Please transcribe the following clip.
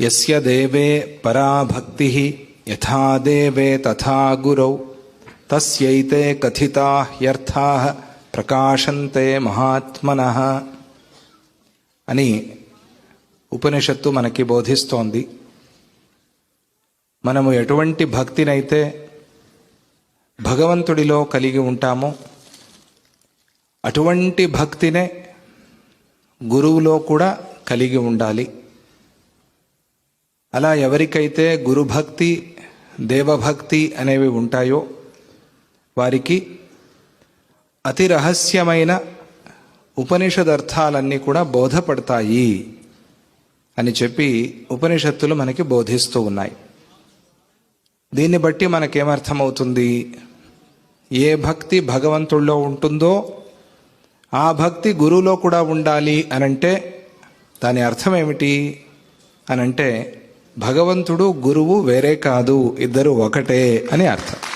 యస్య దేవే పరా భక్తి యథా దేవే తథా గురౌ తస్యైతే కథితా హ్యర్థా ప్రకాశంతే మహాత్మన అని ఉపనిషత్తు మనకి బోధిస్తోంది. మనము ఎటువంటి భక్తినైతే భగవంతుడిలో కలిగి ఉంటామో అటువంటి భక్తినే గురువులో కూడా కలిగి ఉండాలి. అలా ఎవరికైతే గురుభక్తి దేవభక్తి అనేవి ఉంటాయో వారికి అతి రహస్యమైన ఉపనిషదర్థాలన్నీ కూడా బోధపడతాయి అని చెప్పి ఉపనిషత్తులు మనకి బోధిస్తూ ఉన్నాయి. దీన్ని బట్టి మనకేమర్థమవుతుంది? ఏ భక్తి భగవంతుల్లో ఉంటుందో ఆ భక్తి గురువులో కూడా ఉండాలి అనంటే దాని అర్థం ఏమిటి అనంటే భగవంతుడు గురువు వేరే కాదు ఇద్దరు ఒకటే అని అర్థం.